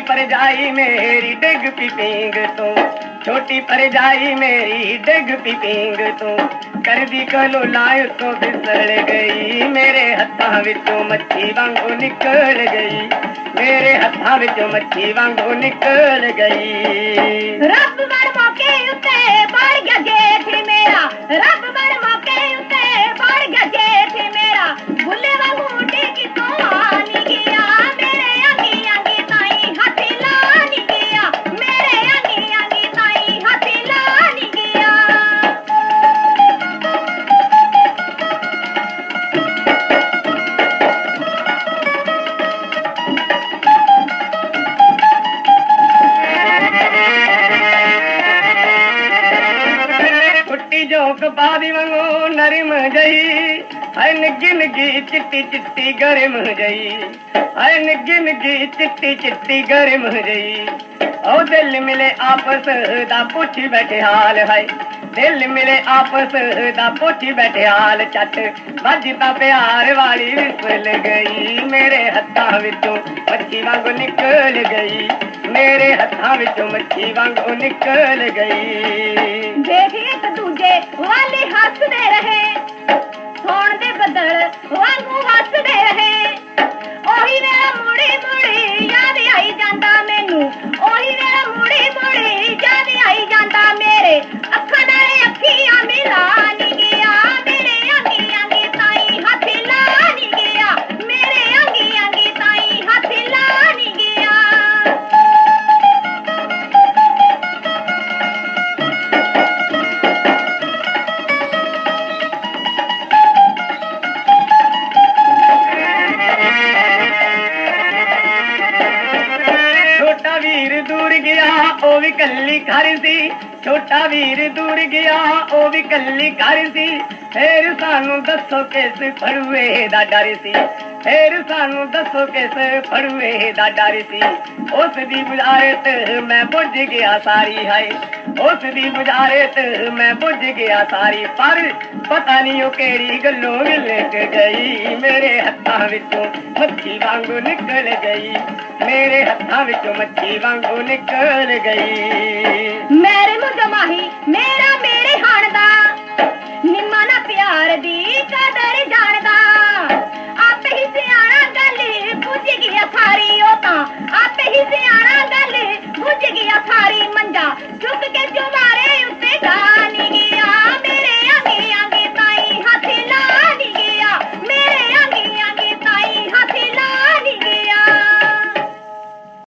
ਪਰਜਾਈ ਮੇਰੀ ਡਿੱਗ ਪੀ ਪੀਂਗ ਤੋਂ। ਛੋਟੀ ਪਰਜਾਈ ਮੇਰੀ ਡਿੱਗ ਪੀ ਪੀਂਗ ਤੋਂ। ਕਰਦੀ ਕਲੋ ਲਾਇ ਤੋਂ ਫਿਸਲ ਗਈ। ਮੇਰੇ ਹੱਥਾਂ ਵਿੱਚੋਂ ਮੱਛੀ ਵਾਂਗੂ ਨਿਕਲ ਗਈ। ਮੇਰੇ ਹੱਥਾਂ ਵਿੱਚੋਂ ਮੱਛੀ ਵਾਂਗੂ ਨਿਕਲ ਗਈ। ਰੱਬ ਬਣ ਮੌਕੇ ਕੁੱਟੀ ਜੋਕ ਬਾਦੀ ਵਾਂਗੂ ਨਰਮ ਜਈ। ਹਾਏ ਨਿੱਗੀ ਨਿੱਗੀ ਚਿੱਟੀ ਚਿੱਟੀ ਗਰਮ ਜਈ। ਹਾਏ ਨਿੱਗੀ ਨਿੱਗੀ ਚਿੱਟੀ ਚਿੱਟੀ ਗਰਮ ਜਈ। ਉਹ ਦਿਲ ਮਿਲੇ ਆਪਸ ਦਾ ਪੁੱਛ ਬੈਠੇ ਹਾਲ, ਹਾਏ। ਦਿਲ ਮਿਲੇ ਆਪਸ ਦਾ ਪੁੱਛ ਬੈਠੇ ਚੱਟ। ਵੱਜਦਾ ਪਿਆਰ ਵਾਲੀ ਵਿਸਲ ਗਈ। ਮੇਰੇ ਹੱਥਾਂ ਵਿੱਚੋਂ ਮੱਛੀ ਵਾਂਗੂ ਨਿਕਲ ਗਈ। ਮੇਰੇ ਹੱਥਾਂ ਵਿੱਚੋਂ ਮੱਛੀ ਵਾਂਗੂ ਨਿਕਲ ਗਈ। ਦੇਖ ਵਾਲੇ ਹੱਸਦੇ ਰਹੇ। ਸੋਣ ਦੇ ਬੱਦਲ ਵਾਂਗੂ ਹੱਸਦੇ ਵੀਰ ਦੂਰ ਗਿਆ, ਉਹ ਵੀ ਕੱਲੀ ਘਰ ਸੀ। ਛੋਟਾ ਵੀਰ ਦੂਰ ਗਿਆ, ਉਹ ਵੀ ਕੱਲੀ ਘਰ ਸੀ। ਫੇਰ ਸਾਨੂੰ ਦੱਸੋ ਕਿਸ ਫੜੂਏ ਦਾ ਡਰ ਸੀ। ਫੇਰ ਸਾਨੂੰ ਦੱਸੋ ਕਿਸ ਫੜੂਏ ਦਾ ਡਰ ਸੀ? ਉਸ ਦੀ ਬੁਝਾਰਤ ਮੈਂ ਬੁੱਝ ਗਿਆ ਸਾਰੀ, ਹਾਏ। ਉਸ ਦੀ ਬੁਝਾਰਤ ਮੈਂ ਬੁੱਝ ਗਿਆ ਸਾਰੀ, ਪਰ ਪਤਾ ਨਹੀਂ ਉਹ ਕਿਹੜੀ ਗੱਲੋਂ ਲਿਕ ਗਈ। ਮੇਰੇ ਹੱਥਾਂ ਵਿੱਚੋਂ ਮੱਛੀ ਵਾਂਗੂ ਨਿਕਲ ਗਈ। ਮੇਰੇ ਹੱਥਾਂ ਵਿੱਚੋਂ ਮੱਛੀ ਵਾਂਗੂ ਨਿਕਲ ਗਈ। ਮੇਰੇ ਮੁੰਡਾ ਮਾਹੀ